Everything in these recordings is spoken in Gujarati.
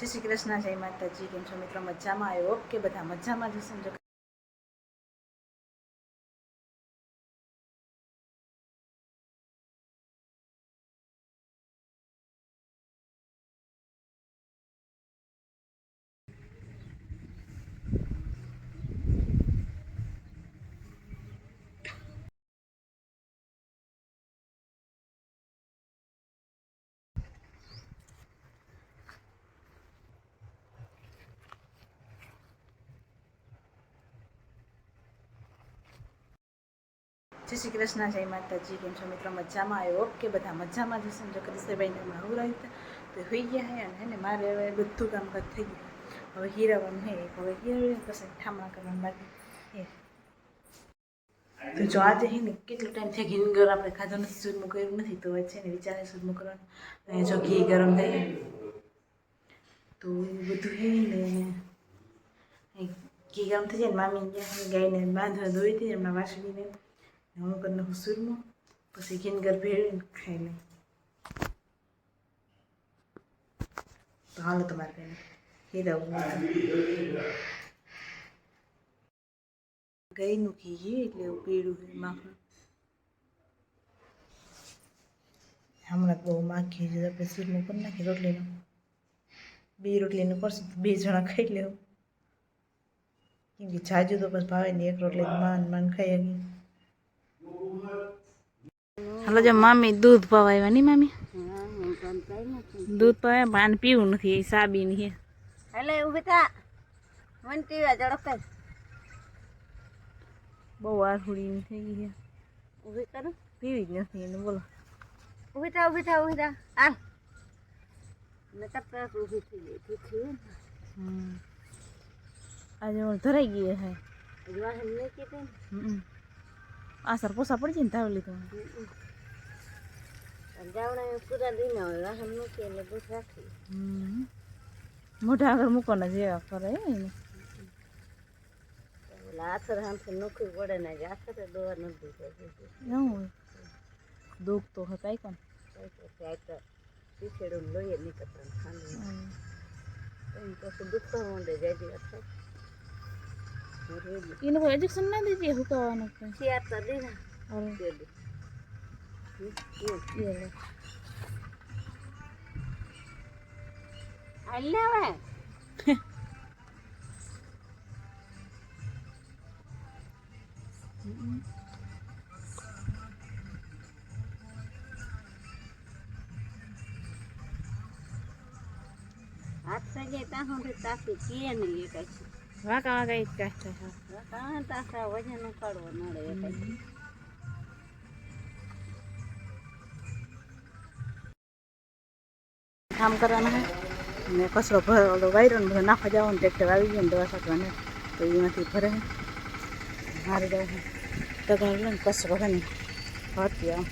જય શ્રી કૃષ્ણ જય માતાજી. કેમ છો મિત્રો? મજામાં આવ્યો કે બધા મજામાં જો જય શ્રી કૃષ્ણ, જય માતાજી, કેમ છો મિત્રો? મજામાં? આવ્યો કે બધા મજામાં જશે સમજો કરીશભાઈને હમણાં હું રહી તો હોઈ ગયા હે અને હે ને મારે હવે બધું કામકાજ થઈ ગયું હવે હીરાવાનું હે હવે હીરાવી પછી ઠામણા કરવાનું બાકી હે તો જો આજે હે ને કેટલો ટાઈમ થયો ઘી આપણે ખાધો નથી સૂરમું કર્યું નથી, તો છે ને વિચારે સૂરમું કરવાનું જો ઘી ગરમ થઈ તો બધું હે ને ઘી ગરમ થઈ જાય ને મામી ગયા ગાયને બાંધવા દોરી હતી એમના વાસળીને હું કરીને હું સૂરમું પછી ઘીનગર ભેળવીને ખાઈ લઈ. તો હાલો તમારે કહીને હીરાવું ગાયનું ઘી એટલે પીળું માખણ. હમણાં બહુ માખી છે, આપણે સૂરમું કરી નાખી રોટલીનું. બે રોટલીનું કરશું તો બે જણા ખાઈ લેવું. કેમ કે જાજુ તો બસ ભાવે ને એક રોટલી માન માન ખાઈ ગઈ હાલો જો મામી દૂધ પવાવ્યા નહીં મામી? દૂધ પવાય પાન પીવું નથી એ સાબી ની એટલે એવું બેટા મન પીવા કર બહુ વાર હુડી થઈ ગઈ છે. ઊભી કરું પીવી જ નથી એને બોલો. ઊભી થા ઊભી થા ઊભી થા. હાલ. નકર તરત ઊભી થઈ ગઈ ઠીક છે. આજે ધરાઈ ગઈ હે. હમ. આ સર પોસા પડી જાય ને તાવ લીધું મૂકી. મોઢા આગળ જેવા કરે પડે ને કે આથરે દોવા નથી દીધો એવું હોય દુઃખ તો હતા કોણ પીછેડું લોહીએ નીકળતા ખાંડું પછી માંડે જાય દિવસ એને કોઈ એજેક્શન ના દેજે હુકાવાનું કઈ શિયાર તો દીધા અરે તે દી એ લે. અલ્યા હાથ સગે ત્યાં સુધી તાસી કીએ ને એ કઈ વાંકા વાંકા એક કાંઈ થાય હા. તાસા વજન ઉપાડવો નડે કામ કરવાના હે. ને કચરો ભર ઓલો વાયરો ને બધો નાખવા જવાનું ટ્રેક્ટર આવી ગયું ને દવા છાંટવાને તો એમાંથી ભરે. મારી દઉં તગાર લઈને કચરો છે ને ભરતી આમ.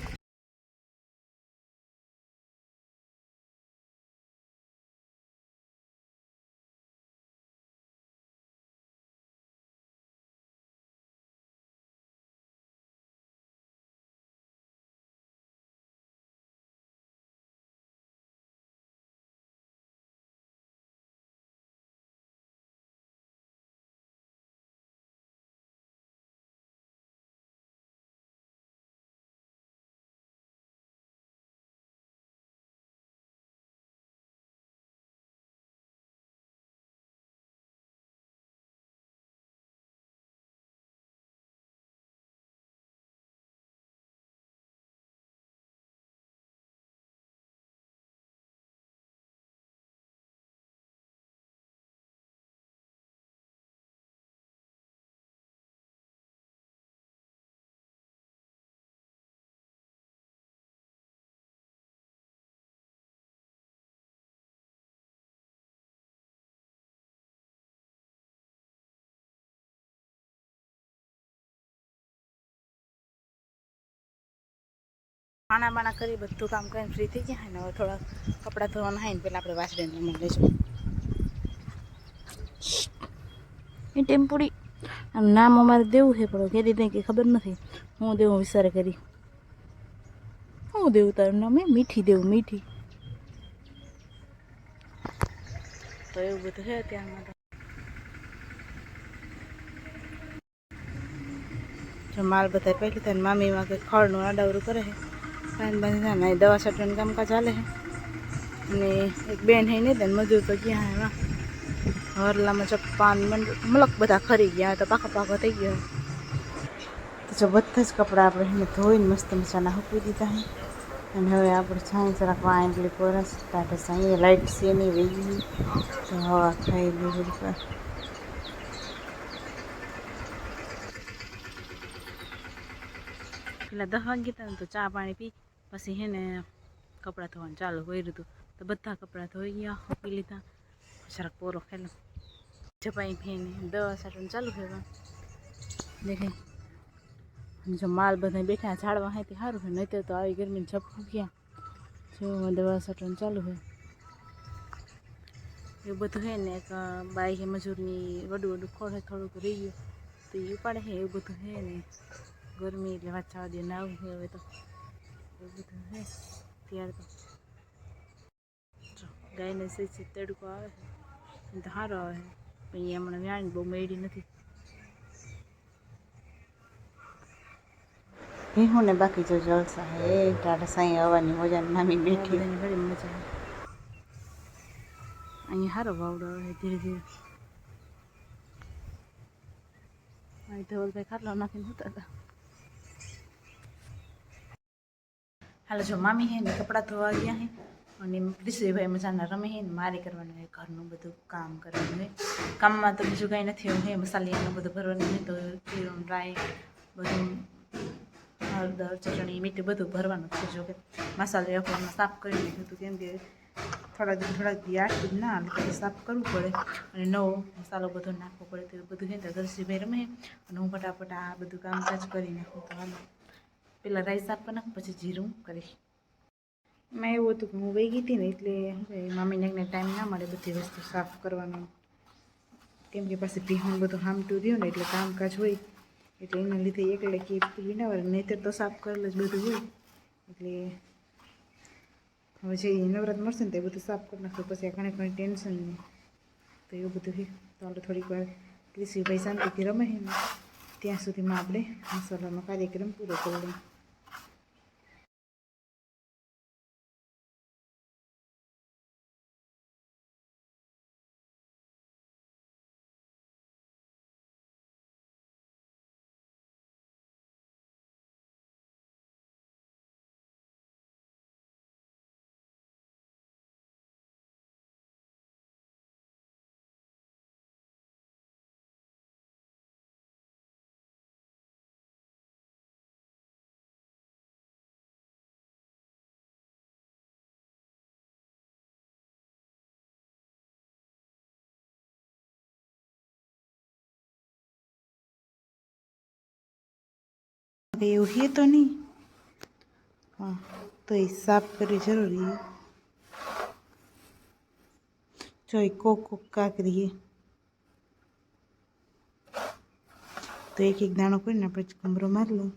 ખાણા બાણા કરી બધું કામ કરીને ફ્રી થઈ ગયા ને હવે થોડા કપડાં ધોવાના હોય ને પહેલાં આપણે વાસળીને રમવા લઈશું એ ટેમ્પુડી. આમ નામ અમારે દેવું છે પણ ઘેરી નહીં કે ખબર નથી. હું દેવું વિચાર કરી હું દેવું તારું નામ એ મીઠી દેવું મીઠી. તો એવું બધું છે અત્યારમાં તો. જો માલ બધા પહેલી થાય મામીમાં કંઈક ખળનું આડાવરું કરે છે. પાણી બાંધી ને દવા છાંટવાનું કામકાજ ચાલે અને એક બેન હે નહીં તેને મજૂર તો ગયા એમાં હરલામાં ચપ્પાન મલક બધા ખરી ગયા તો પાકા પાકો થઈ ગયો તો જો બધા જ કપડાં આપણે એને ધોઈને મસ્ત મસાના હૂકવી દીધા હે અને હવે આપણે છાંય જરાક વાણ એટલે પરસ ટાટા સાંઈ લાઇટ છે નહીં વેગી તો હવા ખાઈ લીધી પેલા દસ વાગી ને તો ચા પાણી પી પછી હે ને કપડાં ધોવાનું ચાલુ કર્યું હતું. તો બધા કપડાં ધોઈ ગયા હૂકી લીધા. જરાક પોરો ખેલો જપાઈ ફેને દવા સાટવાનું ચાલુ થયું દેખાય જો માલ બધા બેઠા ઝાડવા હાથી સારું હોય નહીં તો આવી ગરમીને જપ ગયા. જો દવા સાટવાનું ચાલુ હોય. એવું બધું છે ને એક બાઈ મજૂરની વડું વડું ખોળ થોડુંક રહી ગયું. તો એ ઉપાડે છે એવું બધું છે ને. ગરમી એટલે વાત જવા દે, ના આવું હવે તો. બધું છે ત્યારે તો ગાયને સીસી તડકો આવે સારો આવે પણ એ હમણાં વ્યાણી બહુ મેળી નથી ભીહું ને બાકી જો જલસા હે ટાટા સાંઈ હવાની મજા નામી બેઠી ઘણી મજા અહીંયા સારો વાવડો આવે ધીરે ધીરે અહીં ધવલભાઈ ખાટલો નાખીને હોતા હતા હાલો જો મામી હે ને કપડાં ધોવા ગયા હે અને રિશ્રીભાઈ મજાના રમે હે ને મારે કરવાનું હોય ઘરનું બધું કામ કરવાનું હોય કામમાં તો બીજું કાંઈ નથી એવું હે મસાલિયાનું બધું ભરવાનું હોય તો જીરું ડ્રાય બધું હળદર, ચટણી, મીઠું બધું ભરવાનું છે જો કે. મસાલો અખબારમાં સાફ કરી દીધું હતું કેમ કે થોડા દિવસ થોડાક દી આટલું ના આવે સાફ કરવું પડે અને નવો મસાલો બધો નાખવો પડે તો બધું છે તો દર્શીભાઈ રમે અને હું ફટાફટ આ બધું કામકાજ કરી નાખું તો હાલો. પહેલાં રાઈસ કરી નાખું પછી જીરું કરીશ એમાં એવું હતું કે હું વહી ગઈ હતી ને એટલે મામીને એકને ટાઈમ ના મળે બધી વસ્તુ સાફ કરવાનો. કેમ કે પાસે ભીહું બધું હામટું રહ્યું ને એટલે કામકાજ હોય. એટલે એના લીધે એકલે કે પૂરી ના વળે નહીંતર તો સાફ કરેલું જ બધું હોય. એટલે હવે જે નવરાત મળશે ને તે બધું સાફ કરી નાખશું. પછી આ ઘણી ઘણી ટેન્શન નહીં તો એવું બધું છે. તો આપણે થોડીક વાર કૃષિભાઈ શાંતિથી રમે ત્યાં સુધીમાં આપણે મસાલાનો કાર્યક્રમ પૂરો કરી લઈએ. હવે એવું હે તો નહીં. હા, તો એ સાફ કરવી જરૂરી છે જો એ કોક કોક કાકરી હે. તો એક એક દાણો કરીને આપણે કમરો મારી લઉં.